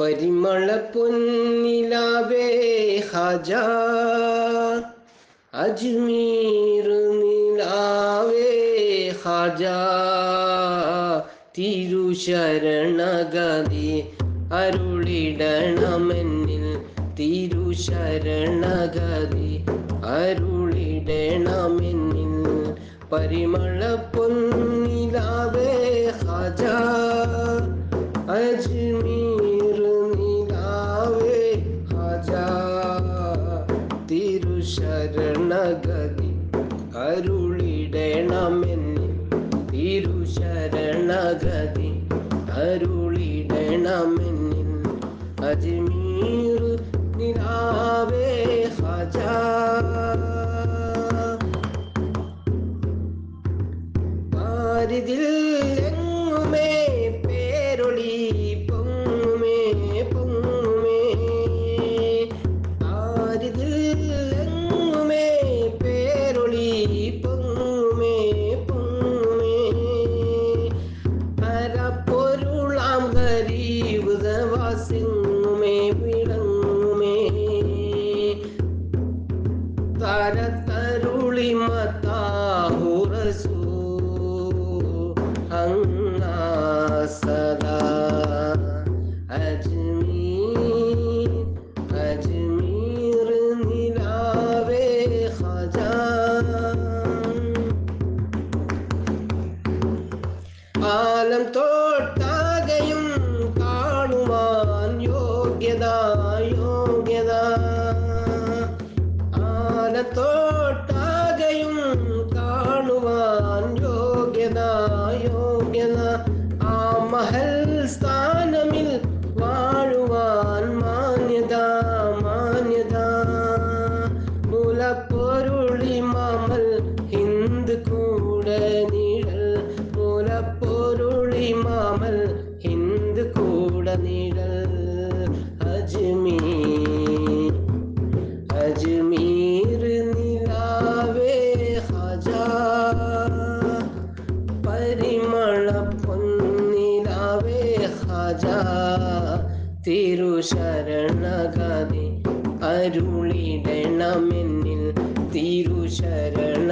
പരിമള പൊന്നിലാവേ ഹജ അജ്മീർ നിലാവേ ഹജ തിരുശരണഗതി അരുളിടണമെന്നിൽ തിരുശരണഗതി അരുളിടണമെന്നിൽ പരിമള പൊന്നിലാവേ തിരുശരണഗതി അരുളിടണമെന്നിൽ തിരുശരണഗതി അരുളിടണമെന്നിൽ അജ്മീർ നിലാവേ ഹജ പാരിതിൽ അരപ്പൊരുളാം ഗരീബുദവാസിങ്ങുമേ വിളങ്ങുമേ തരത്തരുളി മത്താഹുറസൂ സദാ അജ്മീർ അജ്മീർ നിലാവേ ഖജാ ആലം തോട്ടാകയും യോഗ്യത യോഗ്യത ആലത്തോട്ടാകയും കാണുവാൻ യോഗ്യത യോഗ്യത ആ മഹൽ സ്ഥാനമിൽ വാഴുവാൻ മാന്യത മാന്യത. മുലപ്പൊരുളി മാമൽ ഹിന്ദ് കൂടെ നിഴൽ. മുലപ്പൊരുളി മാമൽ ഹിന്ദ് കൂടെ നിഴൽ. ഹജാ തിരുശരണഗതി അരുളിടണമെന്നിൽ തിരുശരണ